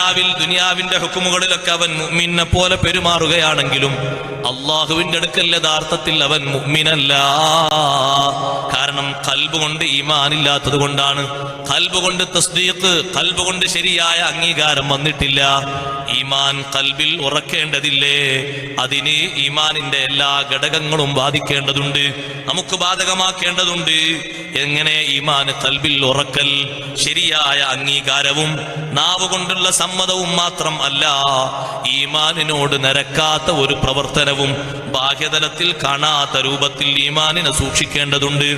ദുനിയാവിൽ ദുനിയാവിന്റെ ഹുക്കുമുകളിലൊക്കെ അവൻ മുഅ്മിനെ പോലെ പെരുമാറുകയാണെങ്കിലും അള്ളാഹുവിന്റെ അടുക്കൽ യഥാർത്ഥത്തിൽ അവൻ മുഅ്മിനല്ല. കാരണം കൽബ് കൊണ്ട് ഈമാനില്ലാത്തത് കൊണ്ടാണ്. കൽബ് കൊണ്ട് തസ്ദീഖ് കൽബ് കൊണ്ട് ശരിയായ അംഗീകാരം വന്നിട്ടില്ല. ഈമാൻ കൽബിൽ ഉറക്കേണ്ടതില്ലേ? അതിന് ഈമാനിന്റെ എല്ലാ ഘടകങ്ങളും ബാധിക്കേണ്ടതുണ്ട്. നമുക്ക് ബാധകമാക്കേണ്ടതുണ്ട്. എങ്ങനെ ഈമാൻ കൽബിൽ ഉറക്കൽ ശരിയായ അംഗീകാരവും നാവ് കൊണ്ടുള്ള സമ്മതവും മാത്രം അല്ല ഈമാനിനോട് നിരക്കാത്ത ഒരു പ്രവർത്തനവും ബാഹ്യതലത്തിൽ കാണാത്ത രൂപത്തിൽ ഈമാനിനെ സൂക്ഷിക്കേണ്ടതുണ്ട്.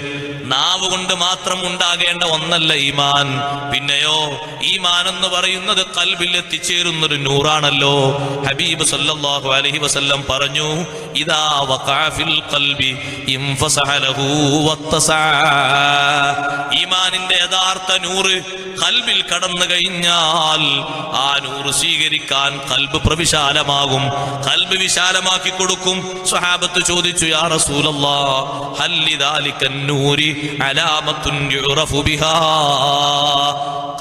നാവ് കൊണ്ട് മാത്രം ഉണ്ടാകേണ്ട ഒന്നല്ല ഈമാൻ. പിന്നെയോ ഈമാൻ എന്ന് പറയുന്നത് കൽബിൽ എത്തിച്ചേരുന്ന ഒരു നൂറാണല്ലോ. ഹബീബ് സല്ലല്ലാഹു അലൈഹി വസല്ലം പറഞ്ഞു ഇദാ ഖൽബി ഈമാനിന്റെ യഥാർത്ഥ നൂറ് കൽബിൽ കടന്നു കഴിഞ്ഞാൽ ആ നൂറ് സ്വീകരിക്കാൻ കൽബ് പ്രവിശാലമാകും. കൽബ് വിശാലമാക്കി കൊടുക്കും. സ്വഹാബത്ത് ചോദിച്ചു യാ റസൂലല്ലാ ഹല്ലി ദാലിക്കൻ നൂരി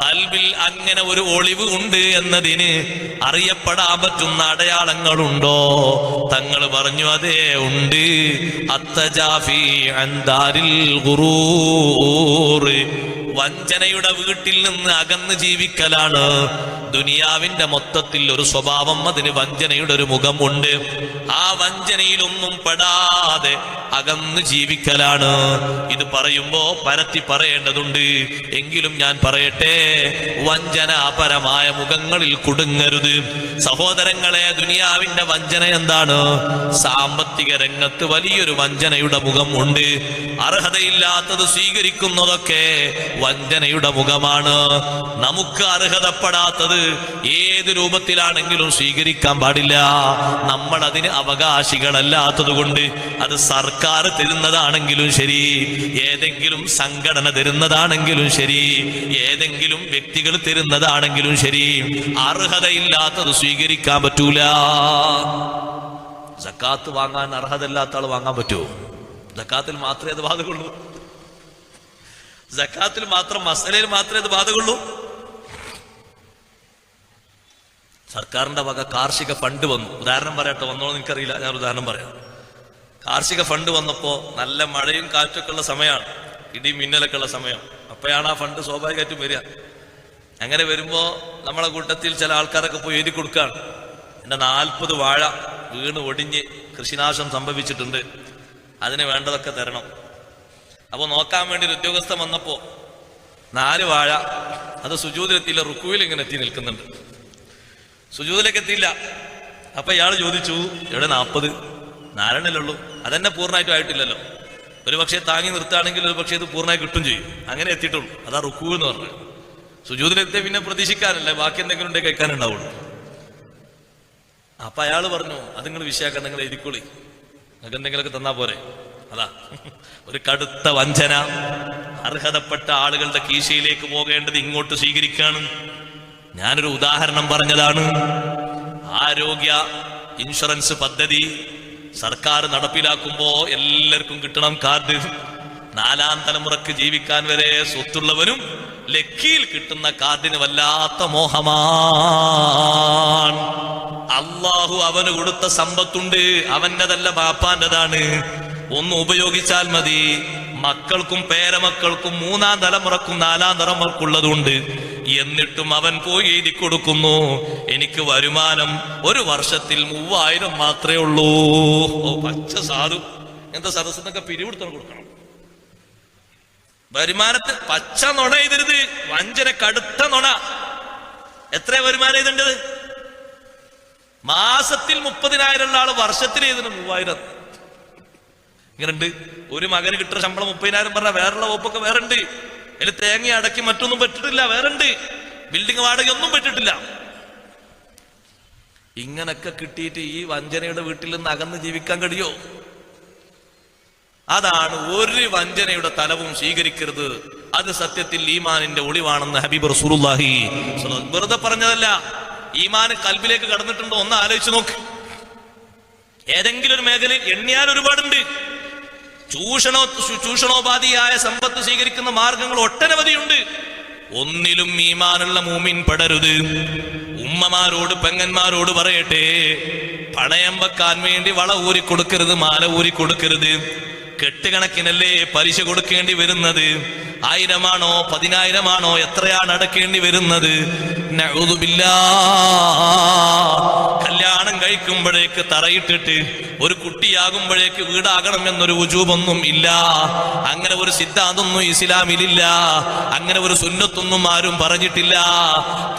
കൽബിൽ അങ്ങനെ ഒരു ഒളിവ് ഉണ്ട് എന്നതിന് അറിയപ്പെടാൻ പറ്റുന്ന അടയാളങ്ങളുണ്ടോ? തങ്ങൾ പറഞ്ഞു അതേ ഉണ്ട്. അത്തജാഫി അന്താരിൽ വഞ്ചനയുടെ വീട്ടിൽ നിന്ന് അകന്ന് ജീവിക്കലാണ്. ദുനിയാവിന്റെ മൊത്തത്തിൽ ഒരു സ്വഭാവം അതിന് വഞ്ചനയുടെ ഒരു മുഖമുണ്ട്. ആ വഞ്ചനയിലൊന്നും പെടാതെ അകന്ന് ജീവിക്കലാണ്. ഇത് പറയുമ്പോ പരത്തി പറയേണ്ടതുണ്ട്. എങ്കിലും ഞാൻ പറയട്ടെ വഞ്ചനാപരമായ മുഖങ്ങളിൽ കുടുങ്ങരുത്. സഹോദരങ്ങളെ ദുനിയാവിന്റെ വഞ്ചന എന്താണ്? സാമ്പത്തിക രംഗത്ത് വലിയൊരു വഞ്ചനയുടെ മുഖം ഉണ്ട്. അർഹതയില്ലാത്തത് സ്വീകരിക്കുന്നതൊക്കെ വഞ്ചനയുടെ മുഖമാണ്. നമുക്ക് അർഹതപ്പെടാത്തത് ഏത് രൂപത്തിലാണെങ്കിലും സ്വീകരിക്കാൻ പാടില്ല. നമ്മൾ അതിന് അവകാശികളല്ലാത്തത് കൊണ്ട് അത് സർക്കാർ തരുന്നതാണെങ്കിലും ശരി ഏതെങ്കിലും സംഘടന തരുന്നതാണെങ്കിലും ശരി ഏതെങ്കിലും വ്യക്തികൾ തരുന്നതാണെങ്കിലും ശരി. അർഹതയില്ലാത്തത് സ്വീകരിക്കാൻ പറ്റൂല. സക്കാത്ത് വാങ്ങാൻ അർഹതയില്ലാത്ത ആൾ വാങ്ങാൻ പറ്റുമോ? സക്കാത്തിൽ മാത്രമേ അത് ബാധകുള്ളൂ സക്കാത്തിൽ മാത്രം മസലയിൽ മാത്രമേ ഇത് ബാധകുള്ളൂ സർക്കാരിന്റെ വക കാർഷിക ഫണ്ട് വന്നു. ഉദാഹരണം പറയട്ടെ വന്നോ എനിക്കറിയില്ല ഞാൻ ഉദാഹരണം പറയാം. കാർഷിക ഫണ്ട് വന്നപ്പോ നല്ല മഴയും കാറ്റൊക്കെ ഉള്ള സമയമാണ്. ഇടി മിന്നലൊക്കെ ഉള്ള സമയം അപ്പോഴാണ് ആ ഫണ്ട് സ്വാഭാവികമായിട്ടും വരിക. അങ്ങനെ വരുമ്പോ നമ്മളെ കൂട്ടത്തിൽ ചില ആൾക്കാരൊക്കെ പോയി എഴുതി കൊടുക്കുകയാണ് എന്റെ നാൽപ്പത് വാഴ വീണ് ഒടിഞ്ഞ് കൃഷിനാശം സംഭവിച്ചിട്ടുണ്ട്. അതിന് വേണ്ടതൊക്കെ തരണം. അപ്പൊ നോക്കാൻ വേണ്ടി ഒരു ഉദ്യോഗസ്ഥൻ വന്നപ്പോൾ നാല് വാഴ അത് സുജൂതിലെത്തിയില്ല റുക്കുവിൽ ഇങ്ങനെ എത്തി നിൽക്കുന്നുണ്ട്. സുജൂതിലേക്ക് എത്തിയില്ല. അപ്പൊ ഇയാൾ ചോദിച്ചു ഇവിടെ നാൽപ്പത് നാലെണ്ണല്ലുള്ളൂ അതന്നെ പൂർണമായിട്ടും ആയിട്ടില്ലല്ലോ. ഒരു പക്ഷേ താങ്ങി നിർത്തുകയാണെങ്കിൽ ഒരു പക്ഷേ ഇത് പൂർണമായി കിട്ടും ചെയ്യും. അങ്ങനെ എത്തിയിട്ടുള്ളൂ. അതാ റുക്കു എന്ന് പറഞ്ഞത്. സുജൂതിലെത്തിയ പിന്നെ പ്രതീക്ഷിക്കാനല്ലേ ബാക്കി എന്തെങ്കിലും ഉണ്ടെങ്കിൽ കഴിക്കാനുണ്ടാവുള്ളൂ അപ്പൊ അയാൾ പറഞ്ഞു അത് നിങ്ങൾ വിഷയാക്കാൻ നിങ്ങൾ എഴുതിക്കോളി. നിങ്ങൾക്ക് എന്തെങ്കിലുമൊക്കെ തന്നാൽ പോരെ. അതാ ഒരു കടുത്ത വഞ്ചന. അർഹതപ്പെട്ട ആളുകളുടെ കീശയിലേക്ക് പോകേണ്ടത് ഇങ്ങോട്ട് സ്വീകരിക്കാണ്. ഞാനൊരു ഉദാഹരണം പറഞ്ഞതാണ്. ആരോഗ്യ ഇൻഷുറൻസ് പദ്ധതി സർക്കാർ നടപ്പിലാക്കുമ്പോ എല്ലാവർക്കും കിട്ടണം കാർഡ്. നാലാം തലമുറയ്ക്ക് ജീവിക്കാൻ വരെ സ്വത്തുള്ളവനും ലക്കിയിൽ കിട്ടുന്ന കാർഡിന് വല്ലാത്ത മോഹമാണ്. അള്ളാഹു അവന് കൊടുത്ത സമ്പത്തുണ്ട്. അവന്റെതല്ല ബാപ്പാന്റെതാണ് ഒന്ന് ഉപയോഗിച്ചാൽ മതി. മക്കൾക്കും പേരമക്കൾക്കും മൂന്നാം തലമുറക്കും നാലാം തലമുറക്കുള്ളതുണ്ട്. എന്നിട്ടും അവൻ പോയി എഴുതി കൊടുക്കുന്നു. എനിക്ക് വരുമാനം ഒരു വർഷത്തിൽ മൂവായിരം മാത്രമേ ഉള്ളൂ. ഓ പച്ച സാധു. എന്താ സദസ്സിനൊക്കെ പിരിവെടുത്തോണ്ട് കൊടുക്കണം. വരുമാനത്തിൽ പച്ച നുണ എഴുതരുത്. വഞ്ചന കടുത്ത നുണ. എത്ര വരുമാനം എഴുതേണ്ടത്? മാസത്തിൽ മുപ്പതിനായിരം ഉള്ള ആൾ വർഷത്തിൽ എഴുതുന്നു മൂവായിരം. ഇങ്ങനുണ്ട്. ഒരു മകന് കിട്ടുന്ന ശമ്പളം മുപ്പതിനായിരം പറഞ്ഞ വേറെയുള്ള വകുപ്പൊക്കെ വേറെ ഉണ്ട് അതിൽ തേങ്ങ അടക്കി മറ്റൊന്നും പറ്റിട്ടില്ല വേറെ ഉണ്ട് ബിൽഡിംഗ് വാടക ഒന്നും പറ്റിട്ടില്ല. ഇങ്ങനൊക്കെ കിട്ടിയിട്ട് ഈ വഞ്ചനയുടെ വീട്ടിൽ നിന്ന് അകന്ന് ജീവിക്കാൻ കഴിയോ? അതാണ് ഒരു വഞ്ചനയുടെ തലവും സ്വീകരിക്കരുത്. അത് സത്യത്തിൽ ഈമാനിന്റെ ഒളിവാണെന്ന് ഹബീബ് സ്വല്ലല്ലാഹു വെറുതെ പറഞ്ഞതല്ല. ഈമാൻ കൽബിലേക്ക് കടന്നിട്ടുണ്ടോ? ഒന്ന് ആലോചിച്ച് നോക്ക്. ഏതെങ്കിലും ഒരു മേഖലയിൽ എണ്ണിയാൽ ഒരുപാടുണ്ട്. ചൂഷണോ ചൂഷണോപാധിയായ സമ്പത്ത് സ്വീകരിക്കുന്ന മാർഗങ്ങൾ ഒട്ടനവധിയുണ്ട്. ഒന്നിലും ഈമാനുള്ള മൂമിൻ പടരുത്. ഉമ്മമാരോട് പെങ്ങന്മാരോട് പറയട്ടെ. പണയം വെക്കാൻ വേണ്ടി വള ഊരി കൊടുക്കരുത് മാല ഊരി കൊടുക്കരുത്. കെട്ടുകണക്കിനല്ലേ പലിശ കൊടുക്കേണ്ടി വരുന്നത്? ആയിരമാണോ പതിനായിരമാണോ എത്രയാണ് അടക്കേണ്ടി വരുന്നത്. കല്യാണം കഴിക്കുമ്പോഴേക്ക് തറയിട്ടിട്ട് ഒരു കുട്ടിയാകുമ്പോഴേക്ക് വീടാകണം എന്നൊരു ഉജൂബൊന്നും ഇല്ല. അങ്ങനെ ഒരു സിദ്ധാന്തൊന്നും ഇസ്ലാമിലില്ല. അങ്ങനെ ഒരു സുന്നത്തൊന്നും ആരും പറഞ്ഞിട്ടില്ല.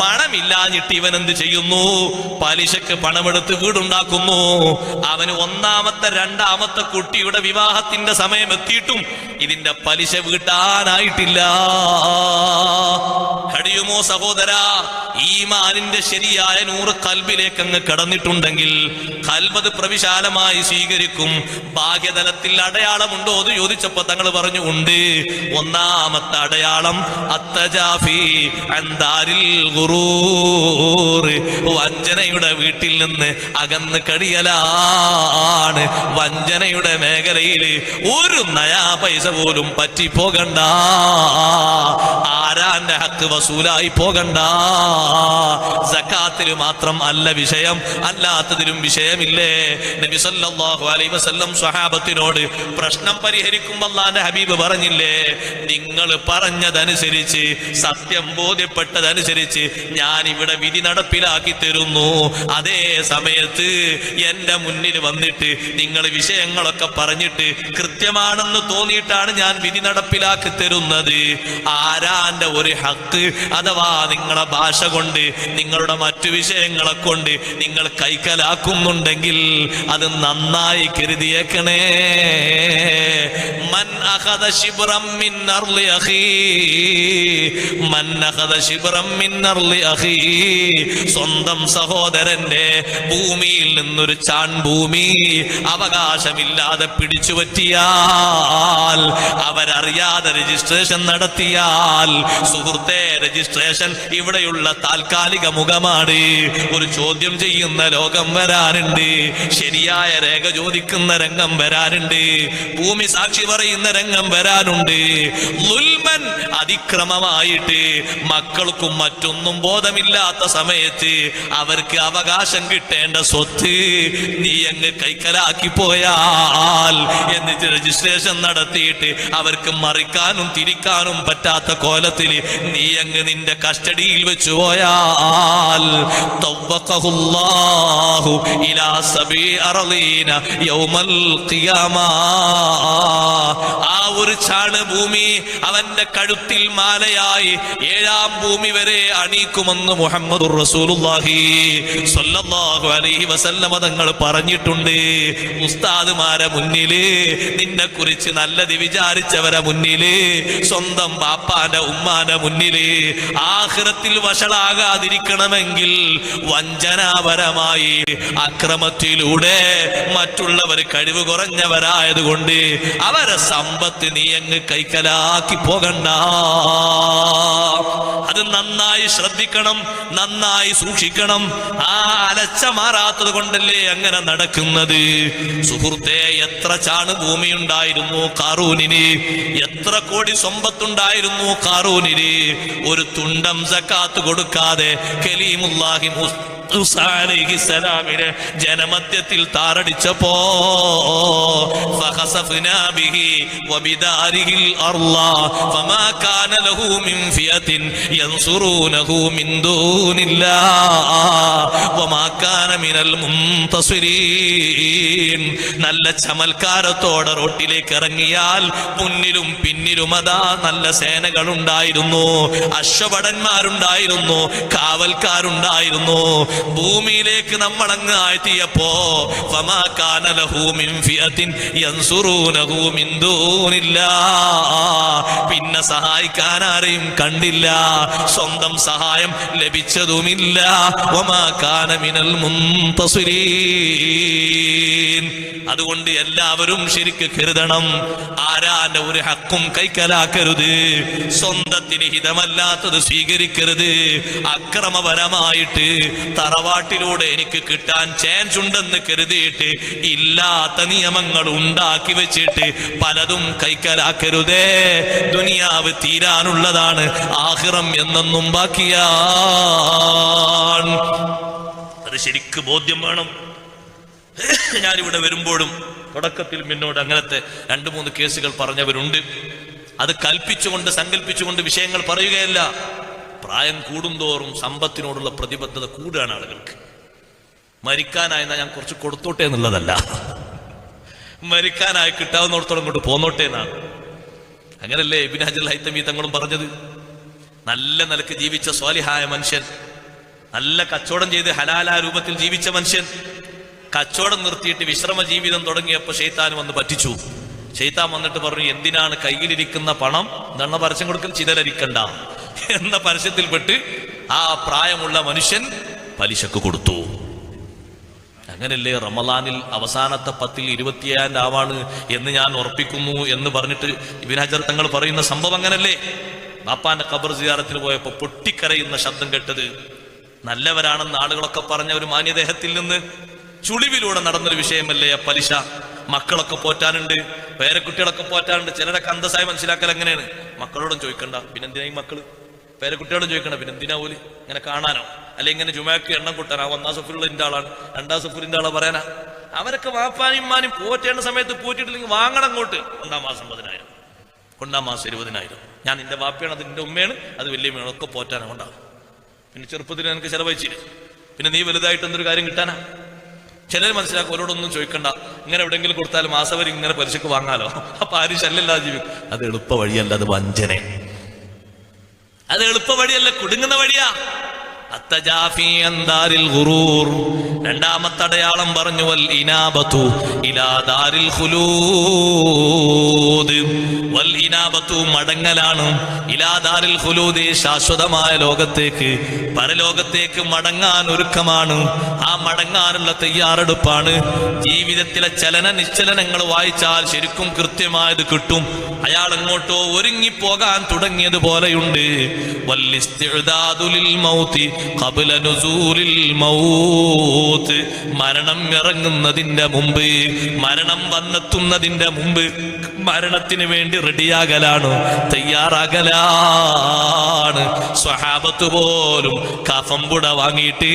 പണമില്ലാഞ്ഞിട്ട് ഇവൻ എന്ത് ചെയ്യുന്നു? പലിശക്ക് പണമെടുത്ത് വീടുണ്ടാക്കുന്നു. അവന് ഒന്നാമത്തെ രണ്ടാമത്തെ കുട്ടിയുടെ വിവാഹത്തിന്റെ സമയം എത്തിയിട്ടും ഇതിന്റെ പലിശ വീട്ടാനായിട്ടില്ല. കഴിയുമോ സഹോദര ഈമാനിന്റെ ശരിയായ നൂറ് കൽബിലേക്ക് അങ്ങ് കടന്നിട്ടുണ്ടെങ്കിൽ കൽബത് പ്രവിശാലമായി സ്വീകരിക്കും. ഭാഗ്യതലത്തിൽ അടയാളമുണ്ടോ എന്ന് ചോദിച്ചപ്പോ തങ്ങൾ പറഞ്ഞു ഉണ്ട്. ഒന്നാമത്തെ അടയാളം അത്തജാഫി അന്താരിൽ വഞ്ചനയുടെ വീട്ടിൽ നിന്ന് അകന്ന് കടിയലാണ്. വഞ്ചനയുടെ മേഖലയിൽ ഒരു നയാ പൈസ പോലും പറ്റി പോകണ്ട പറ്റിപ്പോകണ്ട ആരാന്റെ ഹക്ക് വസൂലായി പോകണ്ട. സക്കാത്തിൽ മാത്രം അല്ല വിഷയം അല്ലാത്തതിലും വിഷയമില്ലേ? നബി സല്ലല്ലാഹു അലൈഹി വസല്ലം സ്വഹാബത്തിനോട് പ്രശ്നം പരിഹരിക്കുമ്പോൾ അല്ലാന്റെ ഹബീബ് പറഞ്ഞില്ലേ? നിങ്ങൾ പറഞ്ഞതനുസരിച്ച് സത്യം ബോധ്യപ്പെട്ടതനുസരിച്ച് ഞാൻ ഇവിടെ വിധി നടപ്പിലാക്കി തരുന്നു. അതേ സമയത്ത് എന്റെ മുന്നിൽ വന്നിട്ട് നിങ്ങൾ വിഷയങ്ങളൊക്കെ പറഞ്ഞിട്ട് കൃത്യമാണെന്ന് തോന്നിയിട്ടാണ് ഞാൻ വിധി നടപ്പിലാക്കി തരുന്നത്. ആരാന്റെ ഹക്ക് അഥവാ നിങ്ങളെ ഭാഷ കൊണ്ട് നിങ്ങളുടെ മറ്റു വിഷയങ്ങളെ കൊണ്ട് നിങ്ങൾ കൈക്കലാക്കുന്നുണ്ടെങ്കിൽ അത് നന്നായി കരുതിയേക്കണേ. മൻ മിൻ സ്വന്തം സഹോദരന്റെ ഭൂമിയിൽ നിന്നൊരു ചാൺ ഭൂമി അവകാശമില്ലാതെ പിടിച്ചു പറ്റിയാൽ അവരറിയാതെ രജിസ്ട്രേഷൻ നടത്തിയാൽ സുഹൃത്തെ രജിസ്ട്രേഷൻ ഇവിടെയുള്ള താൽക്കാലിക മുഖമാണ്. ഒരു ചോദ്യം ചെയ്യുന്ന ലോകം വരാനുണ്ട്. ശരിയായ രേഖ ചോദിക്കുന്ന രംഗം വരാനുണ്ട്. ഭൂമി സാക്ഷി പറയുന്ന രംഗം വരാനുണ്ട്. ലുൽമൻ അതിക്രമമായിട്ട് മക്കൾക്കും മറ്റൊന്നും ബോധമില്ലാത്ത സമയത്ത് അവർക്ക് അവകാശം കിട്ടേണ്ട സ്വത്ത് നീ അങ്ങ് കൈക്കലാക്കി പോയാൽ എന്നിട്ട് രജിസ്ട്രേഷൻ നടത്തിയിട്ട് അവർക്ക് മറിക്കാനും തിരിക്കാനും പറ്റാത്ത കോലത്തിൽ നീ അങ്ങ് നിന്റെ കസ്റ്റഡിയിൽ വെച്ചു പോയാൽ ആ ഒരു ചാണ് ഭൂമി അവന്റെ കഴുത്തിൽ മാലയായി ഏഴാം ഭൂമി വരെ അണീക്കുമെന്ന് മുഹമ്മദ് റസൂലുള്ളാഹി സ്വല്ലല്ലാഹു അലൈഹി വസല്ലമ തങ്ങൾ പറഞ്ഞിട്ടുണ്ട്. ഉസ്താദുമാരെ മുന്നിൽ നിന്നെ കുറിച്ച് നല്ലത് വിചാരിച്ചവരെ മുന്നിൽ സ്വന്തം ബാപ്പാന്റെ ഉമ്മാന്റെ മുന്നിൽ ആഹ്റത്തിൽ വഷളാകാതിരിക്കണമെങ്കിൽ വഞ്ചനാപരമായി അക്രമത്തിലൂടെ മറ്റുള്ളവർ കഴിവ് കുറഞ്ഞവരായതുകൊണ്ട് അവരെ സമ്പത്ത് നീ അങ്ങ് കൈക്കലാക്കി പോകണ്ട. അത് നന്നായി ശ്രദ്ധിക്കണം നന്നായി സൂക്ഷിക്കണം. ആ അലച്ച മാറാത്തത് കൊണ്ടല്ലേ അങ്ങനെ നടക്കുന്നത്? സുഹൃത്തെ എത്ര ചാണ് ഭൂമി ഉണ്ടായിരുന്നു കാറൂനിന്? എത്ര കോടി സമ്പത്തുണ്ടായിരുന്നു കാറൂനിന്? ഒരു തുണ്ടം സക്കാത്ത് കൊടുക്കാതെ കലീമുല്ലാഹി അലൈഹിസ്സലാമിനെ ജനമധ്യത്തിൽ താറടിച്ചപ്പോ فخسفنا به وبداره الأرض فما كان له من فئة ينصرونه من دون الله وما كان من المنتصرين നല്ല ചമൽക്കാരത്തോടെ റോട്ടിലേക്ക് ഇറങ്ങിയാൽ മുന്നിലും പിന്നിലും അതാ നല്ല സേനകൾ ഉണ്ടായിരുന്നു അശ്വഭടന്മാരുണ്ടായിരുന്നു കാവൽക്കാരുണ്ടായിരുന്നു ഭൂമിയിലേക്ക് നമ്മൾ അങ്ങ് ആഴ്ത്തിയപ്പോ. പിന്നെ സഹായിക്കാൻ ആരെയും കണ്ടില്ല സ്വന്തം സഹായം ലഭിച്ചതുമില്ല. അതുകൊണ്ട് എല്ലാവരും ശരിക്ക് കരുതണം. ആരാന്റെ ഒരു ഹക്കും കൈക്കലാക്കരുത്. സ്വന്തത്തിന് ഹിതമല്ലാത്തത് സ്വീകരിക്കരുത്. അക്രമപരമായിട്ട് തറവാട്ടിലൂടെ എനിക്ക് കിട്ടാൻ ചാൻസ് ഉണ്ടെന്ന് കരുതിയിട്ട് ഇല്ലാത്ത നിയമങ്ങൾ ഉണ്ടാക്കി വെച്ചിട്ട് പലതും കൈക്കലാക്കരുതേ. ദുനിയാവ് തീരാനുള്ളതാണ് ആഹിറം എന്നൊന്നും ബാക്കിയാണ് അത് ശരിക്ക് ബോധ്യം വേണം. ഞാനിവിടെ വരുമ്പോഴും തുടക്കത്തിൽ മുന്നോട് അങ്ങനത്തെ രണ്ട് മൂന്ന് കേസുകൾ പറഞ്ഞവരുണ്ട്. അത് കൽപ്പിച്ചുകൊണ്ട് സങ്കല്പിച്ചുകൊണ്ട് വിഷയങ്ങൾ പറയുകയല്ല. പ്രായം കൂടുന്തോറും സമ്പത്തിനോടുള്ള പ്രതിബദ്ധത കൂടുകയാണ് ആളുകൾക്ക്. മരിക്കാനായെന്നാ ഞാൻ കുറച്ച് കൊടുത്തോട്ടെ എന്നുള്ളതല്ല. മരിക്കാനായി കിട്ടാവുന്നിടത്തോളം കൊണ്ട് പോന്നോട്ടെ എന്നാണ് അങ്ങനല്ലേ ഇബിനാജൽ ഹൈത്തമി തങ്ങളും പറഞ്ഞത്? നല്ല നിലയ്ക്ക് ജീവിച്ച സ്വാലിഹായ മനുഷ്യൻ നല്ല കച്ചവടം ചെയ്ത് ഹലാലാ രൂപത്തിൽ ജീവിച്ച മനുഷ്യൻ കച്ചവടം നിർത്തിയിട്ട് വിശ്രമ ജീവിതം തുടങ്ങിയപ്പോൾ ഷെയ്ത്താൻ വന്ന് പറ്റിച്ചു. ഷെയ്ത്താൻ വന്നിട്ട് പറഞ്ഞു എന്തിനാണ് കയ്യിലിരിക്കുന്ന പണം ദണ്ണ പരസ്യം കൊടുക്കൽ ചിതലരിക്കണ്ട. എന്ന പരസ്യത്തിൽപ്പെട്ട് ആ പ്രായമുള്ള മനുഷ്യൻ പലിശക്ക് കൊടുത്തു. അങ്ങനല്ലേ റമലാനിൽ അവസാനത്തെ പത്തിൽ ഇരുപത്തിയേഴാം രാവാണ് എന്ന് ഞാൻ ഉറപ്പിക്കുന്നു എന്ന് പറഞ്ഞിട്ട് വിനാചർ തങ്ങൾ പറയുന്ന സംഭവം അങ്ങനല്ലേ? ബാപ്പാന്റെ ഖബർ സിയാറത്തിന് പോയപ്പോ പൊട്ടിക്കരയുന്ന ശബ്ദം കേട്ടത് നല്ലവരാണെന്ന് ആളുകളൊക്കെ പറഞ്ഞ ഒരു മാന്യദേഹത്തിൽ നിന്ന് ചുളിവിലൂടെ നടന്നൊരു വിഷയമല്ലേ പലിശ? മക്കളൊക്കെ പോറ്റാനുണ്ട് പേരക്കുട്ടികളൊക്കെ പോറ്റാനുണ്ട് ചിലരൊക്കെ അന്തസ്സായി മനസ്സിലാക്കൽ എങ്ങനെയാണ്? മക്കളോടും ചോദിക്കണ്ട പിന്നെന്തിനായി ഈ മക്കൾ കുട്ടികളും ചോദിക്കണം പിന്നെ എന്തിനാ പോലും ഇങ്ങനെ കാണാനോ? അല്ലെ ഇങ്ങനെ ജുമാക്ക് എണ്ണം കൂട്ടാനോ? ഒന്നാം സഫറിലുള്ള ഇന്റെ ആളാണ്. രണ്ടാം സഫുരിന്റെ ആളെ പറയാനാ? അവരൊക്കെ വാപ്പാനും മാനും പോറ്റേണ്ട സമയത്ത് പോറ്റിട്ടില്ലെങ്കിൽ വാങ്ങണം അങ്ങോട്ട്. ഒന്നാം മാസം പതിനായിരം. ഒന്നാം മാസം ഇരുപതിനായിരം. ഞാൻ നിന്റെ വാപ്പയാണ് അത് നിന്റെ ഉമ്മയാണ് അത് വലിയ ഒക്കെ പോറ്റാനാ ഉണ്ടാവും പിന്നെ ചെറുപ്പത്തിൽ എനിക്ക് ചെലവഴിച്ചില്ല? പിന്നെ നീ വലുതായിട്ട് എന്തൊരു കാര്യം കിട്ടാനാ? ചിലർ മനസ്സിലാക്കും അവരോടൊന്നും ചോദിക്കണ്ട. ഇങ്ങനെ എവിടെയെങ്കിലും കൊടുത്താൽ മാസവരി ഇങ്ങനെ പലിശക്ക് വാങ്ങാലോ? അപ്പൊ ആരും ശല്യമില്ലാതെ ജീവിക്കും. അത് എളുപ്പ വഴിയല്ല അത് വഞ്ചനെ. അത് എളുപ്പ വഴിയല്ല കുടുങ്ങുന്ന വഴിയാ. രണ്ടാമത്തെ അടയാളം പറഞ്ഞു വൽ ഇനാബത്തു ഇലാ ദാരിൽ ഖുലൂദ്. വൽ ഇനാബത്തു മടങ്ങലാണ്. ഇലാ ദാരിൽ ഖുലൂദ് ശാശ്വതമായ ലോകത്തേക്ക്. പരലോകത്തേക്ക് മടങ്ങാൻ ഒരുക്കമാണ്. ആ മടങ്ങാനുള്ള തയ്യാറെടുപ്പാണ്. ജീവിതത്തിലെ ചലന നിശ്ചലനങ്ങൾ വായിച്ചാൽ ശരിക്കും കൃത്യമായത് കിട്ടും. അയാൾ എങ്ങോട്ടോ ഒരുങ്ങിപ്പോകാൻ തുടങ്ങിയതുപോലെയുണ്ട്. പോലെയുണ്ട് ലിൽ മൗതി ഖബ്ല നുസൂലിൽ മൗത്ത് മരണം ഇറങ്ങുന്നതിന്റെ മുമ്പ് മരണം വന്നെത്തുന്നതിന്റെ മുമ്പ് മരണത്തിന് വേണ്ടി റെഡിയാകലാണ് തയ്യാറാകലാണ്. സ്വഹാബത്ത് പോലും കഫംപുട വാങ്ങിയിട്ട്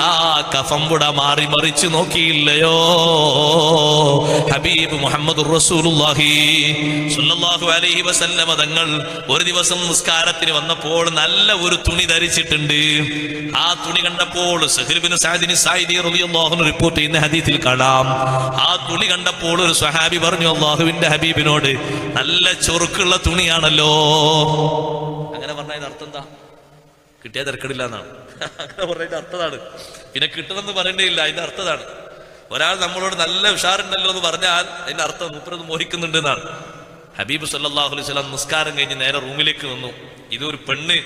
ആ കഫംപുട മാറി മറിച്ച് നോക്കിയില്ലയോ? ഹബീബ് മുഹമ്മദ് അലൈഹി തങ്ങൾ ഒരു ദിവസം നിസ്കാരത്തിന് വന്നപ്പോൾ നല്ല ഒരു തുണി ധരിച്ചിട്ടുണ്ട്. ആ തുണി കണ്ടപ്പോൾ റിപ്പോർട്ട് ചെയ്യുന്ന ഹദീത്തിൽ കാണാം. ആ തുണി കണ്ടപ്പോൾ ഒരു സ്വഹാബി പറഞ്ഞു അള്ളാഹുവിന്റെ ഹബീബിനോട് നല്ല ചൊറുക്കുള്ള തുണിയാണല്ലോ. അങ്ങനെ പറഞ്ഞ അർത്ഥം എന്താ? കിട്ടിയ തിരക്കടില്ല എന്നാണ് അങ്ങനെ പറഞ്ഞതിന്റെ അർത്ഥതാണ്. പിന്നെ കിട്ടണമെന്ന് പറയേണ്ടതില്ല അതിന്റെ അർത്ഥതാണ്. ഒരാൾ നമ്മളോട് നല്ല ഉഷാറുണ്ടല്ലോ എന്ന് പറഞ്ഞാൽ അതിന്റെ അർത്ഥം മൂപ്പരത് മോഹിക്കുന്നുണ്ട് എന്നാണ് ഹബീബ് സല്ലല്ലാഹു അലൈഹി വസല്ലം നിസ്കാരം കഴിഞ്ഞ് നേരെ റൂമിലേക്ക് വന്നു. ഇതൊരു പെണ്ണ്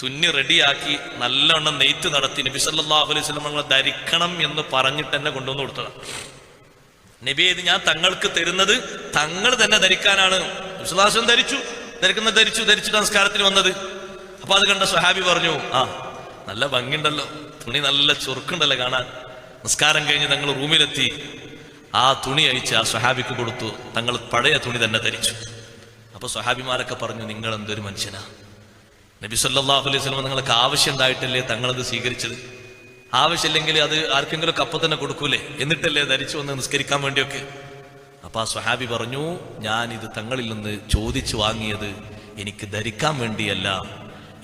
തുന്നി റെഡിയാക്കി നല്ലവണ്ണം നെയ്ത്ത് നടത്തി നബി സല്ലാഹു അലൈഹി വസല്ലം ഞങ്ങൾ ധരിക്കണം എന്ന് പറഞ്ഞിട്ട് തന്നെ കൊണ്ടുവന്ന് കൊടുത്തതാണ് നബി ഇത് ഞാൻ തങ്ങൾക്ക് തരുന്നത് തങ്ങൾ തന്നെ ധരിക്കാനാണ്. വിശ്വാസം ധരിച്ചു. ധരിക്കുന്ന ധരിച്ചു ധരിച്ചു നമസ്കാരത്തിന് വന്നത്. അപ്പൊ അത് കണ്ട സ്വഹാബി പറഞ്ഞു ആ നല്ല ഭംഗിയുണ്ടല്ലോ. തുണി നല്ല ചുറുക്കുണ്ടല്ലോ കാണാൻ. നിസ്കാരം കഴിഞ്ഞ് തങ്ങൾ റൂമിലെത്തി. ആ തുണി അയച്ച് ആ സ്വഹാബിക്ക് കൊടുത്തു. തങ്ങൾ പഴയ തുണി തന്നെ ധരിച്ചു. അപ്പൊ സ്വഹാബിമാരൊക്കെ പറഞ്ഞു നിങ്ങൾ എന്തൊരു മനുഷ്യനാ? നബി സല്ലല്ലാഹു അലൈഹി വസല്ലം നിങ്ങൾക്ക് ആവശ്യം ഉണ്ടായിട്ടല്ലേ തങ്ങളത് സ്വീകരിച്ചത്? ആവശ്യമില്ലെങ്കിൽ അത് ആർക്കെങ്കിലും കപ്പ തന്നെ കൊടുക്കൂലേ? എന്നിട്ടല്ലേ ധരിച്ചു വന്ന് നിസ്കരിക്കാൻ വേണ്ടിയൊക്കെ? അപ്പൊ ആ സ്വഹാബി പറഞ്ഞു ഞാൻ ഇത് തങ്ങളിൽ നിന്ന് ചോദിച്ചു വാങ്ങിയത് എനിക്ക് ധരിക്കാൻ വേണ്ടിയല്ല.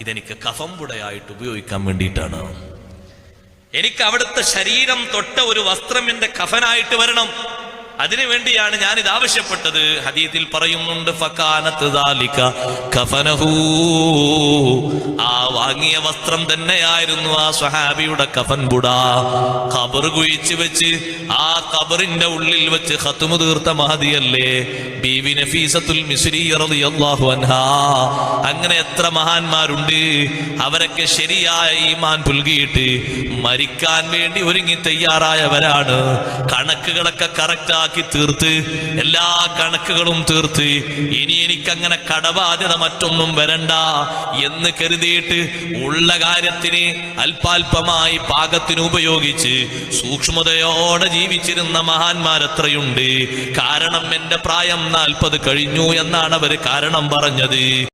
ഇതെനിക്ക് കഫംപുടയായിട്ട് ഉപയോഗിക്കാൻ വേണ്ടിയിട്ടാണ്. എനിക്ക് അവിടുത്തെ ശരീരം തൊട്ട ഒരു വസ്ത്രം എന്റെ കഫനായിട്ട് വരണം. അതിനു വേണ്ടിയാണ് ഞാൻ ഇത് ആവശ്യപ്പെട്ടത്. ഹദീത്തിൽ പറയുന്നുണ്ട് ആ വാങ്ങിയ വസ്ത്രം തന്നെയായിരുന്നു ആ സ്വഹാബിയുടെ കഫൻ ബുട ഖബർ കുഴിച്ച് വെച്ച് ആ ഖബറിന്റെ ഉള്ളിൽ വെച്ച് ഹത്തുമു തീർത്ത മഹതിയല്ലേ ബീവി നഫീസത്തുൽ മിസ്രി റളിയല്ലാഹു അങ്ങനെ എത്ര മഹാന്മാരുണ്ട്. അവരൊക്കെ ശരിയായ ഈമാൻ പുൽകിയിട്ട് മരിക്കാൻ വേണ്ടി ഒരുങ്ങി തയ്യാറായവരാണ്. കണക്കുകളൊക്കെ കറക്റ്റായി ഇല്ലാതാക്കി തീർത്ത് എല്ലാ കണക്കുകളും തീർത്ത് ഇനി എനിക്കങ്ങനെ കടബാധ്യത മറ്റൊന്നും വരണ്ട എന്ന് കരുതിയിട്ട് ഉള്ള കാര്യത്തിന് അല്പാൽപമായി പാകത്തിന് ഉപയോഗിച്ച് സൂക്ഷ്മതയോടെ ജീവിച്ചിരുന്ന മഹാന്മാരത്രയുണ്ട്. കാരണം എന്റെ പ്രായം നാൽപ്പത് കഴിഞ്ഞു എന്നാണ് അവർ കാരണം പറഞ്ഞത്.